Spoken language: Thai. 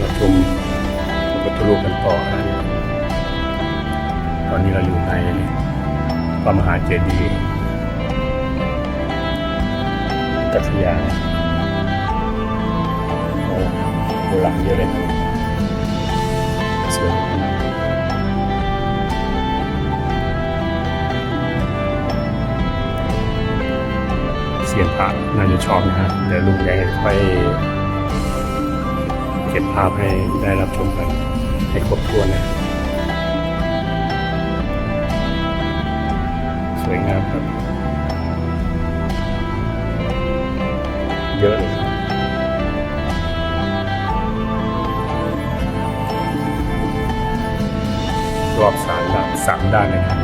มาชมพระพุทธรูปกันต่อนะตอนนี้เราอยู่ในพระมหาเจดีย์กัทยาโอ้โบราณเยอะเลยสวยเสียนพระน่าจะชอบนะฮะเดี๋ยวลุงแกค่อย เก็บภาพให้ได้รับชมกันให้ครบถ้วนนะสวยงามครับ เยอะเลยครับรอบสามด้านสามด้านเลยครับ